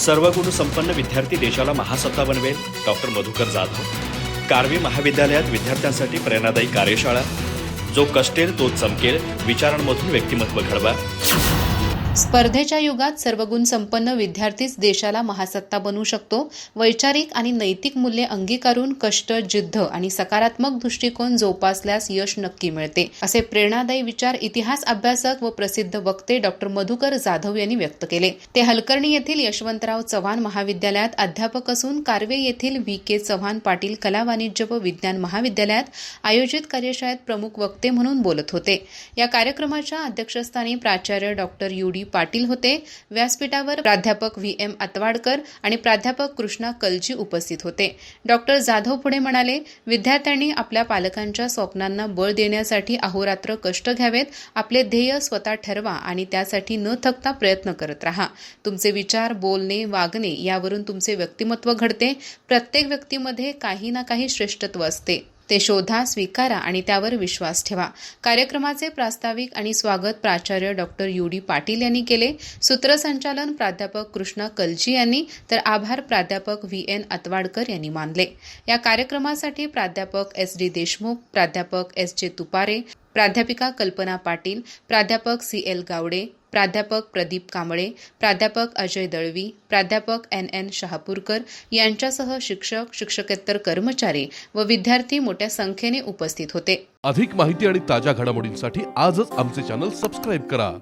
सर्वगुण संपन्न विद्यार्थी देशाला महासत्ता बनवेल. डॉक्टर मधुकर जाधव कारवी महाविद्यालयात विद्यार्थ्यांसाठी प्रेरणादायी कार्यशाळा. जो कष्टेल तो चमकेल विचारांमधून व्यक्तिमत्व घडवा. स्पर्धेच्या युगात सर्वगुण संपन्न विद्यार्थीच देशाला महासत्ता बनू शकतो. वैचारिक आणि नैतिक मूल्ये अंगीकारून कष्ट जिद्द आणि सकारात्मक दृष्टिकोन जोपासल्यास यश नक्की मिळते असे प्रेरणादायी विचार इतिहास अभ्यासक व प्रसिद्ध वक्ते डॉक्टर मधुकर जाधव यांनी व्यक्त केले. ते हलकर्णी येथील यशवंतराव चव्हाण महाविद्यालयात अध्यापक असून कार्वे येथील व्ही. के. चव्हाण पाटील कला वाणिज्य व विज्ञान महाविद्यालयात आयोजित कार्यशाळेत प्रमुख वक्ते म्हणून बोलत होते. या कार्यक्रमाच्या अध्यक्षस्थानी प्राचार्य डॉक्टर यू. डी. पाटील होते. व्यासपीठावर प्राध्यापक व्ही. एम. अतवाडकर आणि प्राध्यापक कृष्णा कलजी उपस्थित होते. डॉक्टर जाधव पुढे म्हणाले विद्यार्थ्यांनी आपल्या पालकांच्या स्वप्नांना बळ देण्यासाठी अहोरात्र कष्ट घ्यावेत. आपले ध्येय स्वतः ठरवा आणि त्यासाठी न थकता प्रयत्न करत राहा. तुमचे विचार बोलणे वागणे यावरून तुमचे व्यक्तिमत्व घडते. प्रत्येक व्यक्तीमध्ये काही ना काही श्रेष्ठत्व असते. ते शोधा स्वीकारा आणि त्यावर विश्वास ठेवा. कार्यक्रमाचे प्रास्ताविक आणि स्वागत प्राचार्य डॉक्टर यू. डी. पाटील यांनी केले. सूत्रसंचालन प्राध्यापक कृष्णा कलजी यांनी तर आभार प्राध्यापक व्ही. एन. अतवाडकर यांनी मानले. या कार्यक्रमासाठी प्राध्यापक एस. डी. देशमुख प्राध्यापक एस. जे. तुपारे प्राध्यापिका कल्पना पाटील प्राध्यापक सी. एल. गावडे प्राध्यापक प्रदीप कांबळे प्राध्यापक अजय दळवी प्राध्यापक एन एन शहापूरकर यांच्यासह शिक्षक शिक्षकेतर कर्मचारी व विद्यार्थी मोठ्या संख्येने उपस्थित होते. अधिक माहिती आणि ताज्या घडामोडींसाठी आजच आमचे चॅनल सबस्क्राईब करा.